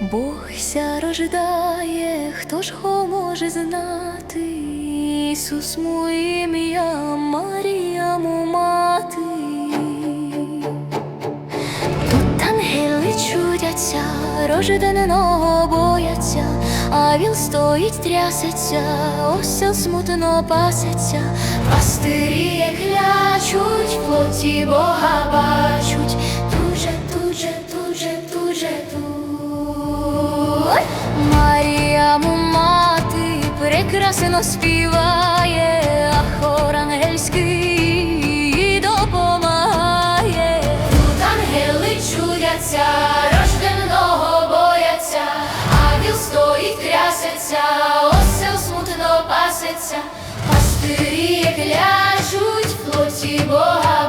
Бог ся рождає, хто ж го може знати? Ісус му ім'я, Марія му мати. Тут ангели чудяться, рожденого бояться, а віл стоїть, трясеться, осел смутно пасеться, пастирі клячуть, плоті Бога бачуть, прекрасно співає, а хор ангельський допомагає. Тут ангели чудяться, рожденого бояться, а віл стоїть, трясеться, осел смутно пасеться, пастирі клячуть, в плоті Бога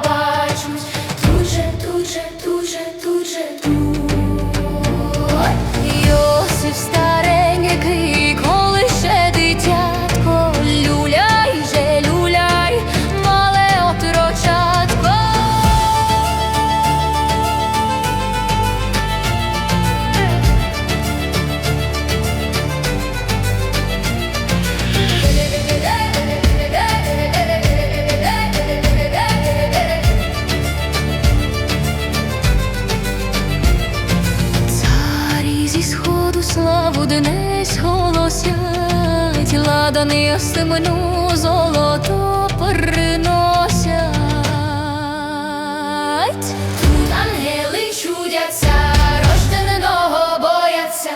голосять, ладаний остемну золото приносять. Тут ангели чудяться, рожденого бояться,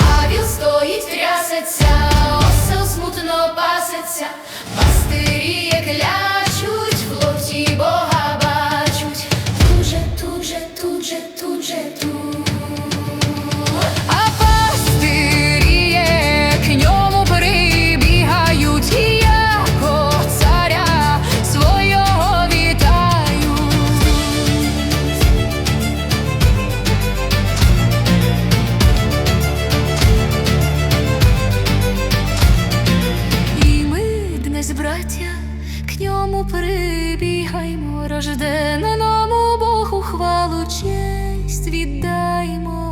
а стоїть, трясеться, осел смутно пасеться, пастирі ньому прибігаймо, рожденому Богу хвалу честь віддаймо.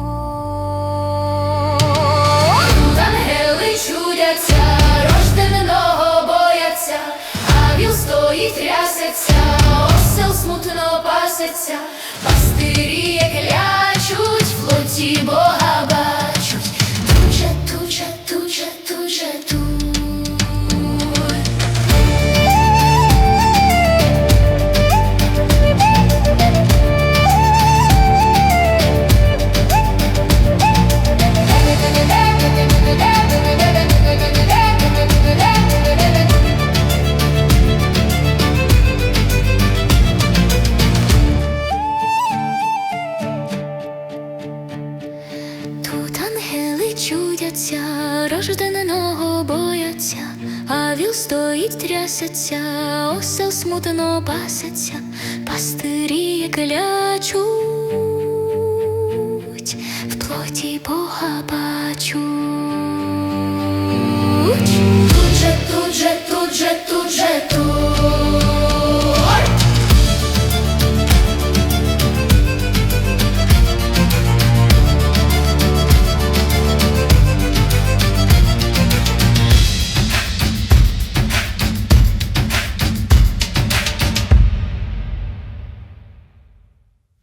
Тут ангели чудяться, рожденого бояться, а віл стоїть, трясеться, осел смутно пасеться, пастирі клячуть, в плоті Бога чудяться, рожденого бояться, а віл стоїть, трясеться, осел смутно пасеться, пастирі клячуть, в плоті Бога бачуть.